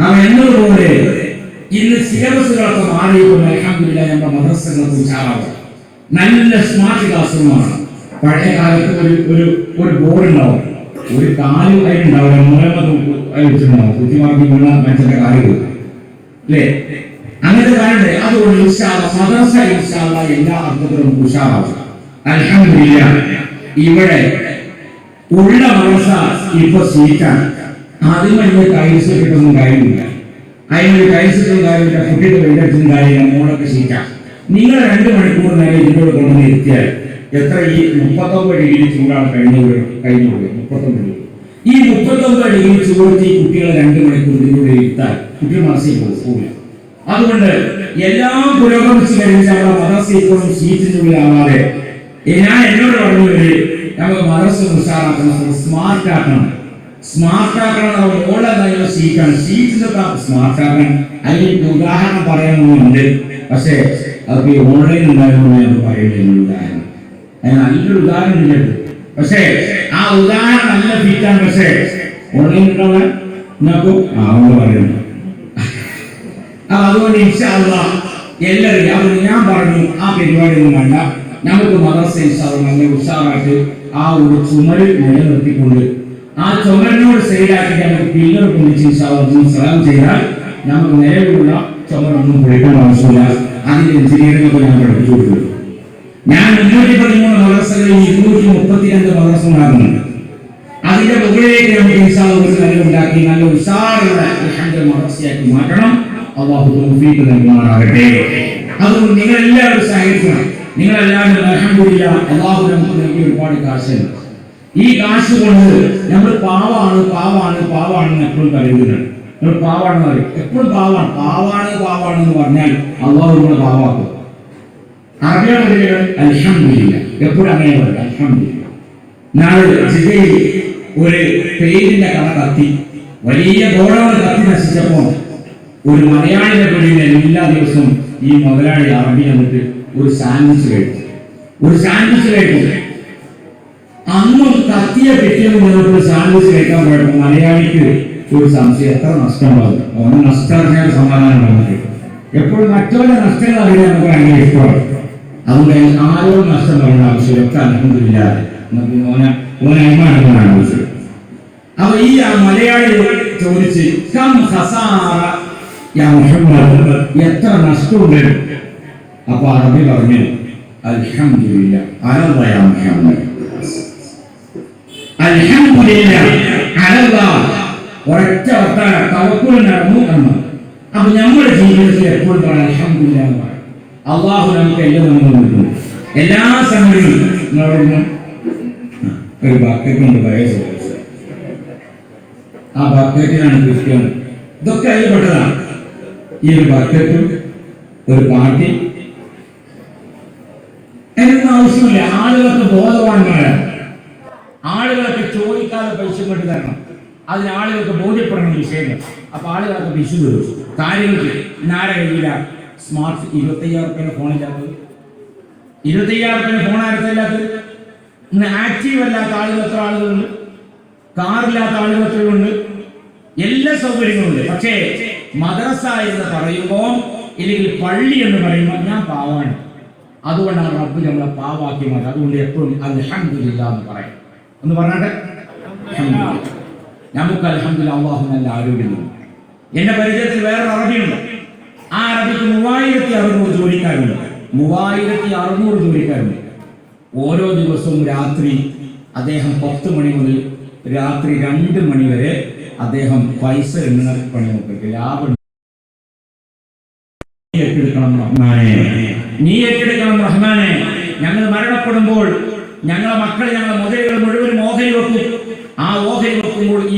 നാം എന്നതുപോലെ ഇന്ന് സിലബസുകളൊക്കെ മാറിയപ്പോൾ അലഹമില്ല നമ്മുടെ മദ്രസകളൊക്കെ ഉഷാറാവും നല്ല സ്മാർട്ട് ക്ലാസ് റൂമാണ് പഴയ കാലത്ത് ഒരു ഒരു ഒരു ബോർഡ് ഉണ്ടാവും. ഒരു കാൽ അതിലുണ്ടാവില്ല മുലമ വെച്ചിട്ടുണ്ടാവും. കുത്തിമാർക്കി മനുഷ്യന്റെ കാര്യം അല്ലേ? അങ്ങനത്തെ കാര്യമുണ്ട് അതുകൊണ്ട് ഉഷാറ മദ്രസ ഉഷാറ എല്ലാ അർത്ഥത്തിലും ഉഷാറാവും. അലഹമില്ല ഇവിടെ ഉള്ള മദ്രസ ഇപ്പൊ സീറ്റാണ് ആദ്യം വലിയ ടൈൽസ് കിട്ടുന്ന കാര്യമില്ല. അതിനൊരു ടൈൽസ് കിട്ടുന്ന കാര്യമില്ല കുട്ടിയുടെ വെയിലെടുത്തുന്ന കാര്യമില്ല മോളൊക്കെ സീറ്റാണ് നിങ്ങൾ രണ്ട് മണിക്കൂർ നേരം ഇതിനോട് കൊണ്ട് നിർത്തിയാൽ എത്ര ഈ മുപ്പത്തൊമ്പത് ഡിഗ്രി ചൂടാണ് കഴിഞ്ഞു കഴിഞ്ഞു പോയത് മുപ്പത്തൊമ്പത് ഡിഗ്രി ഈ മുപ്പത്തൊമ്പത് ഡിഗ്രി ചൂടത്തി ഈ കുട്ടികളെ രണ്ട് മണിക്കൂർ ഇതിലൂടെ ഇരുത്താൽ കുട്ടികൾ മനസ്സിൽ പോകില്ല അതുകൊണ്ട് എല്ലാം പുരോഗമിച്ച് കഴിഞ്ഞാൽ നമ്മുടെ മദ്രസ ഇപ്പോഴും സീറ്റിനുള്ളിലാവാതെ ഞാൻ എന്നോട് പറഞ്ഞവര് നമുക്ക് മദ്രസ ഉഷാറാക്കണം സ്മാർട്ട് ആക്കണം. സ്മാർട്ട് ആക്കണം അവർ നല്ല സീറ്റാണ്. സീറ്റിന്റെ സ്മാർട്ട് ആക്കണം അതിന് ഉദാഹരണം പറയണമെന്നുണ്ട് പക്ഷേ അതൊക്കെ ഓൺലൈൻ ഉണ്ടായിരുന്നു എന്ന് പറയുന്നത് ഉദാഹരണം. നല്ലൊരു ഉദാഹരണം ഇല്ലത് പക്ഷേ ആ ഉദാഹരണം നല്ല ഫീറ്റാണ് പക്ഷേ ഓൺലൈൻ ഉണ്ടാവാൻ പറയുന്നു. അതുകൊണ്ട് എല്ലാവരും ഞാൻ പറഞ്ഞു ആ പരിപാടി ഒന്നും വേണ്ട. നമുക്ക് മദർസ ഇൻഷാല്ല നല്ല ഉഷാറായിട്ട് ആ ഒരു ചുമര് നിലനിർത്തിക്കൊണ്ട് ആ ചുമരിനോട് സൈഡാക്കി നമുക്ക് പില്ലർ പൊളിച്ച് സലാം ചെയ്താൽ നമുക്ക് നിലവിലുള്ള ചുമരൊന്നും പൊളിക്കേണ്ട ആവശ്യമില്ല. അതിന്റെ എഞ്ചിനീയറിംഗ് ഒക്കെ ഞാൻ പഠിപ്പിച്ചു കൊടുത്തു ഞാൻ മുന്നൂറ്റി പതിമൂന്ന് മദ്രസകളിൽ ഇരുന്നൂറ്റി മുപ്പത്തിരണ്ട് മദ്രസ ഉണ്ടാകുന്നുണ്ട് അതിന്റെ മുകളിലേക്ക് നമുക്ക് ഇൻഷാല്ല ഒരു നില ഉണ്ടാക്കി നല്ല ഉഷാറുള്ള മദ്രസയാക്കി മാറ്റണം. അള്ളാഹു നൽകുമാറാകട്ടെ. അതുകൊണ്ട് നിങ്ങൾ എല്ലാവരും സഹകരിക്കണം. നിങ്ങൾ അലഹമില്ല അള്ളാഹു നമുക്ക് നൽകിയ ഒരുപാട് കാശുണ്ട്. ഈ കാശ് കൊണ്ട് നമ്മൾ പാവാണ് പാവാണ് പാവാണ് എന്ന് എപ്പോഴും കരുതുന്നുണ്ട് നമ്മൾ പാവാണെന്ന് പറയും. എപ്പോഴും പാവാണ്. പാവാണ് പാവാണ് എന്ന് പറഞ്ഞാൽ അള്ളാഹു നമ്മളെ പാവാക്കും. അറിയാൻ അൽഹംദുലില്ലാ. എപ്പോഴും അങ്ങനെ പറയും അൽഹംദുലില്ലാ. നാളെ ജില്ലയിൽ ഒരു പേരിന്റെ കട കത്തി. വലിയ ഗോഡൗൺ കത്തി നശിച്ചപ്പോൾ ഒരു മലയാളിയുടെ പേരിൽ എല്ലാ ദിവസവും ഈ മുതലാളി അറബി വന്നിട്ട് ഒരു സാൻഡ്വിച്ച് കഴിച്ചു. ഒരു സാൻഡ്വിച്ച് കഴിക്കും അന്നും കത്തിയ പിറ്റേന്ന് മുന്നോട്ട് സാൻഡ്വിച്ച് കഴിക്കാൻ പോയപ്പോൾ മലയാളിക്ക് ഒരു സംശയം. എത്ര നഷ്ടം പറഞ്ഞു നഷ്ടം സമാധാനം നമുക്ക് എപ്പോഴും മറ്റവരുടെ നഷ്ടങ്ങൾ അറിയാൻ നമുക്ക് ഭയങ്കര ഇഷ്ടമാണ്. അതുകൊണ്ട് ആരോ നഷ്ടം പറയുന്ന ആവശ്യം ഒക്കെ അലഹമില്ല നമുക്ക് ഓന ഓന അഭിമാനമാണ് ആവശ്യം. അപ്പൊ ഈ മലയാളി ചോദിച്ച് എത്ര നഷ്ടമുണ്ട്? അപ്പൊ അറബി പറഞ്ഞു അലഹമില്ല അലല്ല യാ മുഹമ്മദ്? അൽഹംദുലില്ല അലല്ല ഒരൊറ്റ വർത്താന തവക്കുൽ നടന്നു എന്ന്. അപ്പൊ നമ്മുടെ ജീവിതത്തിൽ എപ്പോഴും പറയും അള്ളാഹു നമുക്ക് എല്ലാം നമ്മൾ എല്ലാ നിങ്ങളോട് ഒരു ബക്കറ്റ് ഉണ്ട് പറയാ ആ ബക്കറ്റിനാണ് ക്രിസ്ത്യാനി. ഇതൊക്കെ അതിൽ ഈ ഒരു ബക്കറ്റും ഒരു പാർട്ടി എന്നൊന്നും ആവശ്യമില്ല. ആളുകൾക്ക് ബോധവാന്മാരാണ്. ചോദിക്കാതെ പൈസ കൊണ്ട് തരണം. അതിന് ആളുകൾക്ക് ബോധ്യപ്പെടണം വിഷയങ്ങൾ. അപ്പൊ ആളുകൾക്ക് വിഷു വരും കാര്യങ്ങൾക്ക് നാരെ കഴിയില്ല സ്മാർട്ട് ഇരുപത്തയ്യായിരം റുപ്യ ഫോണില്ലാത്തത് ഇരുപത്തയ്യായിരം റുപ്യ ഫോൺ ആർക്കല്ലാത്തത് ഇന്ന് ആക്റ്റീവ് അല്ലാത്ത ആളുകൾ എത്ര ആളുകളുണ്ട്? കാറില്ലാത്ത ആളുകൾ എത്രയുണ്ട്? എല്ലാ സൗകര്യങ്ങളും ഉണ്ട്. പക്ഷേ മദ്രസ എന്ന് പറയുമ്പോൾ ഇല്ലെങ്കിൽ പള്ളി എന്ന് പറയുമ്പോൾ ഞാൻ പാവാണ്. അതുകൊണ്ടാണ് റബ്ബ് നമ്മളെ പാവാക്കി മാറ്റി അതുകൊണ്ട് എപ്പോഴും അൽഹംദുലില്ലാ എന്ന് പറയാം. എന്ന് പറഞ്ഞാട്ടെ. നമുക്ക് അലഹമില്ല അള്ളാഹു നല്ല ആരോഗ്യം എന്റെ പരിചയത്തിൽ വേറൊരു അറബിയുണ്ട്. ആ അറബിക്ക് മൂവായിരത്തി അറുന്നൂറ് ജോലിക്കാരുണ്ട്. മൂവായിരത്തി അറുന്നൂറ് ജോലിക്കാരുണ്ട്. ഓരോ ദിവസവും രാത്രി അദ്ദേഹം പത്ത് മണി മുതൽ രാത്രി രണ്ട് മണി വരെ അദ്ദേഹം പൈസ എണ്ണ പണി നോക്കി ലാഭം ഏറ്റെടുക്കണം നീ ഏറ്റെടുക്കണം റഹ്മാനെ. ഞങ്ങൾ മരണപ്പെടുമ്പോൾ ഞങ്ങളെ മക്കൾ ഞങ്ങളെ മുതലുകൾ മുഴുവൻ മോഹയിൽ വെക്കും. ആ ഓഹരി നോക്കുമ്പോൾ ഈ